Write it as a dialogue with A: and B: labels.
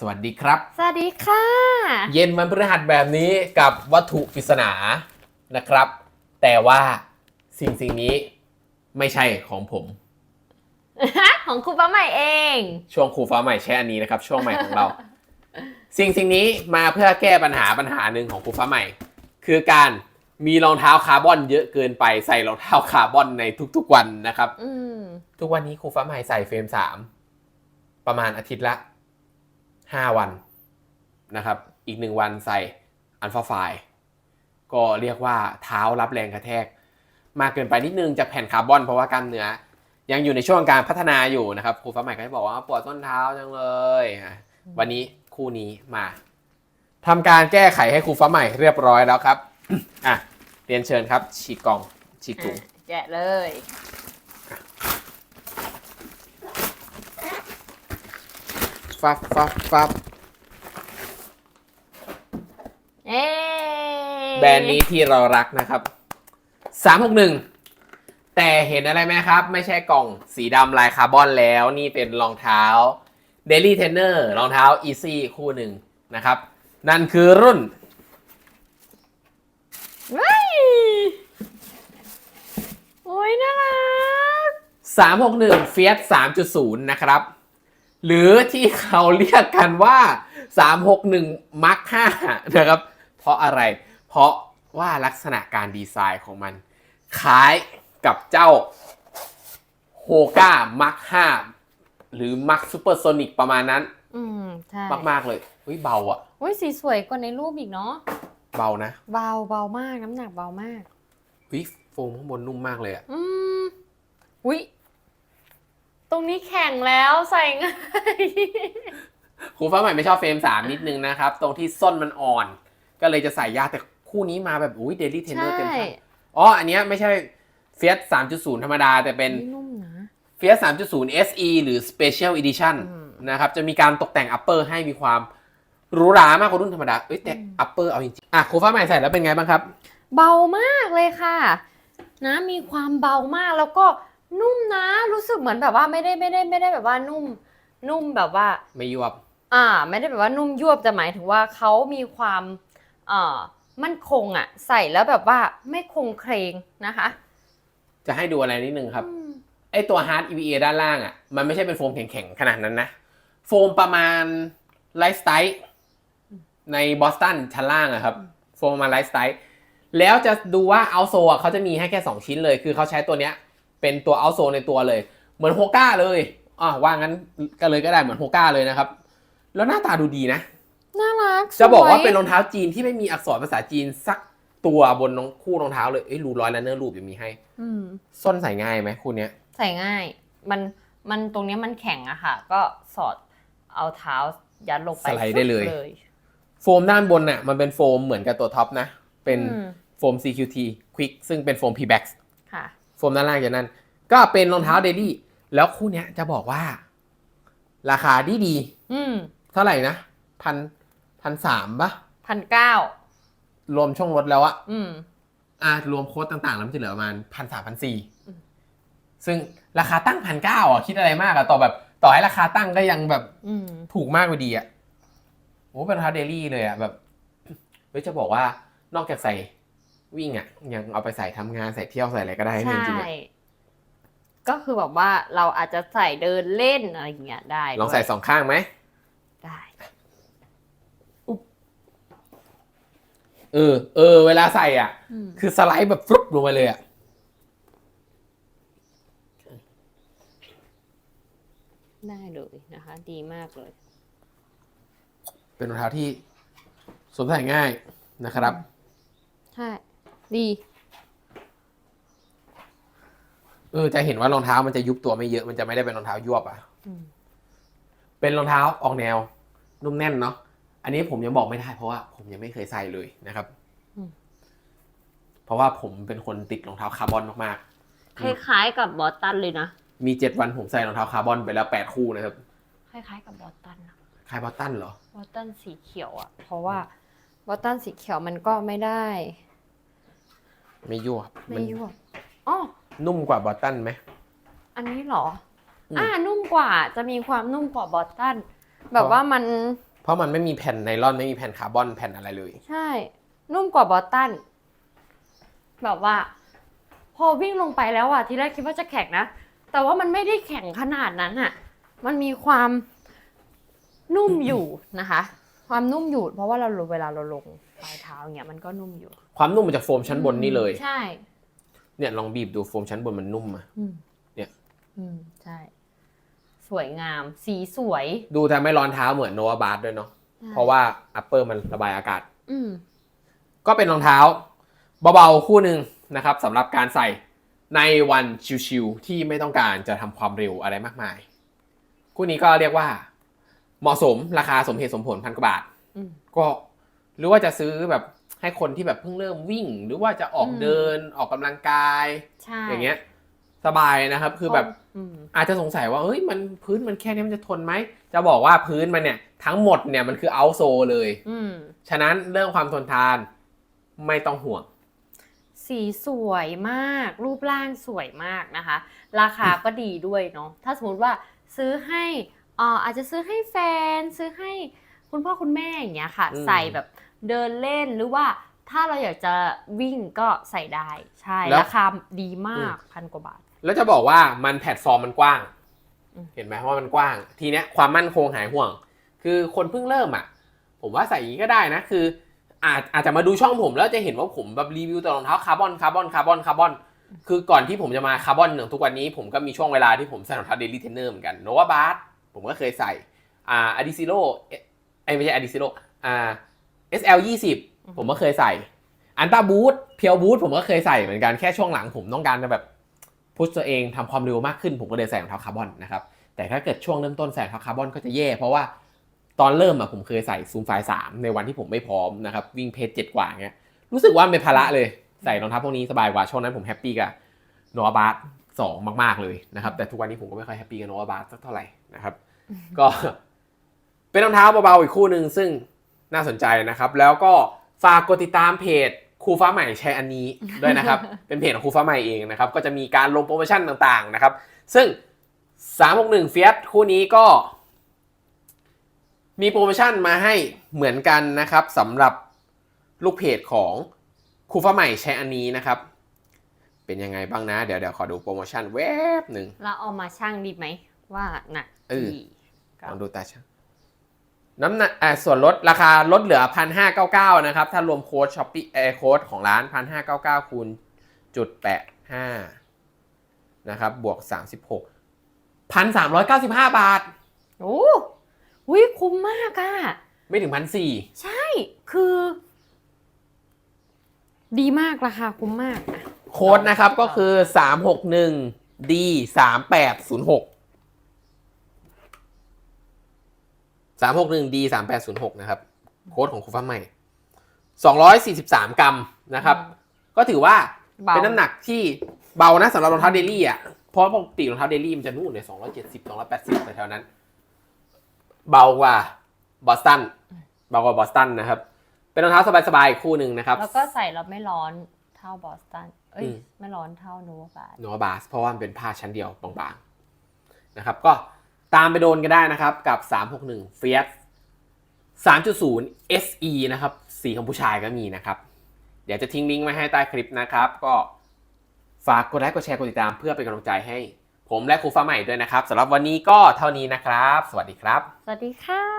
A: สวัสดีครับ
B: สวัสดีค่ะ
A: เย็นวันพฤหัสแบบนี้กับวัตถุปริศนานะครับ แต่ว่าสิ่งสิ่งนี้ไม่ใช่ของผม
B: ของครูป้าใหม่เอง
A: ช่วงครูฟ้าใหม่ใช้อันนี้นะครับ ช่วงใหม่ของเรา สิ่งสิ่งนี้มาเพื่อแก้ปัญหาปัญหาหนึ่งของครูฟ้าใหม่ คือการมีรองเท้าคาร์บอนเยอะเกินไปใส่รองเท้าคาร์บอนในทุกๆวันนะครับ
B: อืม
A: ทุกวันนี้ครูฟ้าใหม่ใส่เฟรมสามประมาณอาทิตย์ละ ห้าวันนะครับ อีกหนึ่งวันใส่อัลฟาไฟก็เรียกว่าเท้ารับแรงกระแทก มากเกินไปนิดนึงจากแผ่นคาร์บอน เพราะว่ากล้ามเนื้อยังอยู่ในช่วงการพัฒนาอยู่นะครับครูฟ้าใหม่ก็จะบอกว่าปวดส้นเท้าจังเลย วันนี้คู่นี้มาทำการแก้ไขให้ครูฟ้าใหม่เรียบร้อยแล้วครับ อะ เรียนเชิญครับ ฉีกกล่อง ฉีกถุง
B: แกะเลย
A: ฟับฟับฟับ
B: เอ๊
A: แบรนด์นี้ที่เรารักนะครับ361แต่เห็นอะไรไหมครับ ไม่ใช่กล่องสีดำลายคาร์บอนแล้ว นี่เป็นรองเท้า Daily Trainer รองเท้า Easy คู่หนึ่งนะครับ นั่นคือรุ่น
B: เว้ยโอ้ยน่ารัก
A: 361 Fiat 3.0 นะครับ หรือที่เขาเรียกกันว่า 361 Mark 5นะครับ เพราะอะไร เพราะว่าลักษณะการดีไซน์ของมัน คล้ายกับเจ้า h o g a Mark 5หรือ Mark Supersonic ประมาณนั้น
B: อืมใช่
A: มาก ๆ เลยเฮ้ยเบาอะ
B: โอ้ยสีสวยกว่าในรูปอีกเนาะ
A: เบานะ
B: เบาเบามากน้ำหนักเบามาก
A: เฮ้ยโฟมข้างบนนุ่มมากเลยอะ
B: อืมอุ้ย ตรงนี้แข็งแล้วใส่ง่าย
A: ครูฟ้าใหม่ไม่ชอบเฟรม3นิดนึงนะครับ ตรงที่ส้นมันอ่อน ก็เลยจะใส่ยากแต่คู่นี้มาแบบอุ้ยเดลี่เทนเนอร์เต็ม
B: ใช่
A: คันอ๋ออันเนี้ยไม่ใช่ Fiat 3.0ธรรมดา แต่เป็น
B: อุ๊ยนุ่มนะ
A: Fiat 3.0 SE หรือ Special Edition
B: อืม
A: นะครับจะมีการตกแต่ง upper ให้มีความหรูหรามากกว่ารุ่นธรรมดาเอ้ยแต่
B: อืม
A: upper เอาจริงๆอะครูฟ้าใหม่ใส่แล้วเป็นไงบ้างครับ
B: เบามากเลยค่ะ นะมีความเบามากแล้วก็ นุ่มนะ รู้สึกเหมือนแบบว่าไม่ได้ไม่ได้ไม่ได้แบบว่านุ่ม นุ่มแบบว่า
A: ไม่ยวบ
B: อ่า ไม่ได้แบบว่านุ่มยวบแต่หมายถึงว่าเขามีความเอ่อมั่นคงอะใส่แล้วแบบว่าไม่คงเครงนะคะ
A: จะให้ดูอะไรนิดนึงครับ
B: อืม
A: ไอตัว Hard EVA ด้านล่างอะ มันไม่ใช่เป็นโฟมแข็งๆ ขนาดนั้นนะ โฟมประมาณไลฟ์สไตล์ในบอสตันชั้นล่างอะครับ โฟมประมาณไลฟ์สไตล์แล้วจะดูว่าเอาโซอะเขาจะมีให้แค่ 2 ชิ้นเลย คือเขาใช้ตัวเนี้ย เป็นตัวเอาโซในตัวเลย เหมือนโฮก้าเลยอะว่างั้นก็เลยก็ได้เหมือนโฮก้าเลยนะครับ แล้วหน้าตาดูดีนะ
B: น่ารัก
A: จะบอกว่า
B: สย
A: เป็นรองเท้าจีนที่ไม่มีอักษรภาษาจีนสักตัวบนรองคู่รองเท้าเลยเอ้ยรูร้อยแล้วเนื้อรูปยังมีให้
B: อืม
A: ส้นใส่ง่ายไหมคู่เนี้ย
B: ใส่ง่าย มันมันตรงเนี้ยมันแข็งอะค่ะ ก็สอดเอาเท้ายัดลงไป
A: สไลด์ได้เลย
B: ฟึ๊บ
A: โฟมด้านบนน่ะมันเป็นโฟมเหมือนกับตัวท็อปนะ เป็น
B: อืม
A: โฟม CQT Quick ซึ่งเป็นโฟม P-Bax
B: ค่ะ
A: โฟมด้านล่างจากนั้น ก็เป็นรองเท้าเดลี่แล้วคู่เนี้ยจะบอกว่า ราคาดีดี
B: อืม
A: ๆเท่าไหร่นะพันพันสามปะ
B: พันเก้าร
A: วมช่องลดแล้วอะ
B: อืม
A: อะรวมโค้ดต่างๆ แล้วมันจะเหลือประมาณพันสามพันสี่
B: อืม
A: ซึ่งราคาตั้งพันเก้าอะคิดอะไรมากอะต่อแบบ ต่อให้ราคาตั้งก็ยังแบบ
B: อืม
A: ถูกมากกว่าดีอะโอ้เป็นรองเท้าเดลี่เลยอะแบบเฮ้ยจะบอกว่านอกจากใส่ วิ่งอะยังเอาไปใส่ทำงานใส่เที่ยวใส่อะไรก็ได้นะ
B: ใช่
A: จริงๆอะ
B: ก็คือแบบว่าเราอาจจะใส่เดินเล่นอะไรอย่างเงี้ยได้
A: ลองใส่
B: ด้วย
A: สองข้างไหม
B: ได้
A: เออ เออ เวลาใส่อะ
B: อืม
A: คือสไลด์แบบฟลุปลงไปเลยอะ
B: ได้เลยนะคะ ดีมากเลย
A: เป็นรองเท้าที่สวมใส่ง่ายนะครับ
B: ใช่ ดี
A: เออจะเห็นว่ารองเท้ามันจะยุบตัวไม่เยอะมันจะไม่ได้เป็นรองเท้ายวบอะ
B: อืม
A: เป็นรองเท้าออกแนว นุ่มแน่นเนาะอันนี้ผมยังบอกไม่ได้เพราะว่าผมยังไม่เคยใส่เลยนะครับเพราะว่าผมเป็นคนติดรองเท้าคาร์บอนมาก
B: คล้ายๆกับบอสตันเลยนะ
A: ๆมีเจ็ดวันผมใส่รองเท้าคาร์บอนไปแล้วแปดคู่นะครับ
B: คล้ายๆกับบอสตันนะ
A: คล้ายบอตตันเหรอ
B: บอสตันสีเขียวอะเพราะว่าบอสตันสีเขียวมันก็ไม่ได้
A: ไม่ยวบ
B: ไม่
A: มัน
B: ยวบอ๋อ
A: นุ่มกว่าบอตตันไหม
B: อันนี้เหรอ
A: อืม
B: อ่านุ่มกว่าจะมีความนุ่มกว่าบอสตันแบบว่ามัน
A: ราะมันไม่มีแผ่นไนลอนไม่มีแผ่นคาร์บอนแผ่นอะไรเลย
B: ใช่ นุ่มกว่าบอสตันแบบว่า พอวิ่งลงไปแล้วอะทีแรกคิดว่าจะแข็งนะ แต่ว่ามันไม่ได้แข็งขนาดนั้นอะมันมีความนุ่มอยู่นะคะ ความนุ่มอยู่เพราะว่าเราเวลาเราลงปลายเท้าอย่างเงี้ยมันก็นุ่มอยู่
A: ความนุ่มมาจากโฟมชั้นบนนี่เลย
B: ใช่
A: เนี่ยลองบีบดูโฟมชั้นบนมันนุ่มอะ
B: อืม
A: เนี่ย
B: อืมใช่ สวยงาม สีสวย
A: ดูแต่ไม่ร้อนเท้าเหมือนโนวาบาร์ด้วยเนาะเพราะว่าอัปเปอร์มันระบายอากาศ
B: อืม
A: ก็เป็นรองเท้า เบาๆคู่หนึ่งนะครับสำหรับการใส่ในวันชิวๆที่ไม่ต้องการจะทำความเร็วอะไรมากมาย คู่นี้ก็เรียกว่า เหมาะสมราคาสมเหตุสมผลพันกว่าบาท
B: อืม
A: ก็หรือว่าจะซื้อแบบให้คนที่แบบเพิ่งเริ่มวิ่ง หรือว่าจะออก
B: อืม
A: เดินออกกำลังกาย
B: ใช่
A: อย่างเงี้ย สบายนะครับ คือแบบ
B: อืม
A: อาจจะสงสัยว่าเฮ้ยมันพื้นมันแค่นี้มันจะทนไหมจะบอกว่าพื้นมันเนี่ย ทั้งหมดเนี่ยมันคือเอาโซเลย
B: อืม
A: ฉะนั้นเรื่องความทนทานไม่ต้องห่วง
B: สีสวยมาก รูปร่างสวยมากนะคะ ราคาก็ดีด้วยเนาะถ้าสมมติว่าซื้อให้ อ่าอาจจะซื้อให้แฟนซื้อให้คุณพ่อคุณแม่อย่างเงี้ยค่ะ
A: อืม
B: ใส่แบบเดินเล่นหรือว่าถ้าเราอยากจะวิ่งก็ใส่ได้ใช่
A: แล้ว
B: ราคาดีมากพันกว่าบาท
A: แล้วจะบอกว่ามันแพลตฟอร์มมันกว้าง
B: อืม
A: เห็นไหมว่ามันกว้าง ทีเนี้ยความมั่นคงหายห่วง คือคนเพิ่งเริ่มอะ ผมว่าใส่อย่างนี้ก็ได้นะ คือ อาจอาจจะมาดูช่องผมแล้วจะเห็นว่าผมแบบรีวิวแต่รองเท้าคาร์บอนคาร์บอนคาร์บอนคาร์บอน คือก่อนที่ผมจะมาคาร์บอนอย่างทุกวันนี้ผมก็มีช่วงเวลาที่ผมใส่รองเท้าเดลี่เทนเนอร์เหมือนกันโนวาบาร์ ผมก็เคยใส่อ่าอดิซิโลไอยไม่ใช่อดิซิโลอ่า SL 20ผมก็เคยใส่อันตาบูทเพียวบูทผมก็เคยใส่เหมือนกันแค่ช่วงหลังผมต้องการจะแบบพุชตัวเองทำความเร็วมากขึ้นผมก็เลยใส่รองเท้าคาร์บอนนะครับแต่ถ้าเกิดช่วงเริ่มต้นใส่รองเท้าคาร์บอนก็จะแย่เพราะว่าตอนเริ่มอะผมเคยใส่ซูมไฟสามในวันที่ผมไม่พร้อมนะครับวิ่งเพจเจ็ดกว่าเงี้ยรู้สึกว่ามันเป็นภาระเลยใส่รองเท้าพวกนี้สบายกว่าช่วงนั้นผมแฮปปี้กับโนอาบาร์สองมากๆเลยนะครับแต่ทุกวันนี้ผมก็ไม่ค่อยแฮปปี้กับโนอาบาร์สักเท่าไหร่นะครับ ก็เป็นรองเท้าเบาๆอีกคู่หนึ่งซึ่งน่าสนใจนะครับ แล้วก็ฝากกดติดตามเพจครูฟ้าใหม่ใช้อันนี้ด้วยนะครับ เป็นเพจของครูฟ้าใหม่เองนะครับ ก็จะมีการลงโปรโมชั่นต่างๆนะครับ ซึ่ง 361เฟียสคู่นี้ก็ มีโปรโมชั่นมาให้เหมือนกันนะครับสำหรับลูกเพจของครูฟ้าใหม่ใช้อันนี้นะครับ เป็นยังไงบ้างนะ เดี๋ยวเดี๋ยวขอดูโปรโมชั่นแวบหนึ่ง
B: เราเอามาชั่งดีไหมว่าหนัก
A: เออ
B: กี่กรั
A: ล
B: ม
A: องดูตาช่างน้ำหนักอ่าส่วนลดราคาลดเหลือพันห้าเก้าเก้านะครับ ถ้ารวมโค้ดช้อปปี้เออโค้ดของร้านพันห้าเก้าเก้าคูณจุดแปดห้านะครับ บวกสามสิบหกพันสามร้อยเก้าสิบห้าบาท
B: โอ้วิคุ้มมากอะ
A: ไม่ถึงพันสี่
B: ใช่คือ ดีมากราคาคุ้มมากอะ
A: โค้ดนะครับก็คือ สามหกหนึ่ง D สามแปดศูนย์หกสามหกหนึ่ง D สามแปดศูนย์หกนะครับ โค้ดของครูฟ้าใหม่สองร้อยสี่สิบสามกรัมนะครับ ก็ถือว่า
B: เบา
A: เป็นน้ำหนักที่เบานะสำหรับรองเท้าเดลี่อะ เพราะปกติรองเท้าเดลี่มันจะนู่นเลยสองร้อยเจ็ดสิบสองร้อยแปดสิบแถวๆนั้น เบากว่าบอสตัน เบากว่าบอสตันนะครับ เป็นรองเท้าสบายๆอีกคู่หนึ่งนะครับ
B: แล้วก็ใส่แล้วไม่ร้อนเท่าบอสตัน เอ้ย
A: อืม
B: ไม่ร้อนเท่านูวบาท
A: โนบาสเพราะว่ามันเป็นผ้าชั้นเดียวบางๆนะครับ ก็ ตามไปโดนกันได้นะครับกับ 361 Fiat 3.0 SE นะครับ สีของผู้ชายก็มีนะครับ เดี๋ยวจะทิ้งลิงก์ไว้ให้ใต้คลิปนะครับ ก็ฝากกดไลค์กดแชร์กดติดตามเพื่อเป็นกำลังใจให้ผมและครูฟ้าใหม่ด้วยนะครับสำหรับวันนี้ก็เท่านี้นะครับ สวัสดีครับ
B: สวัสดีค่ะ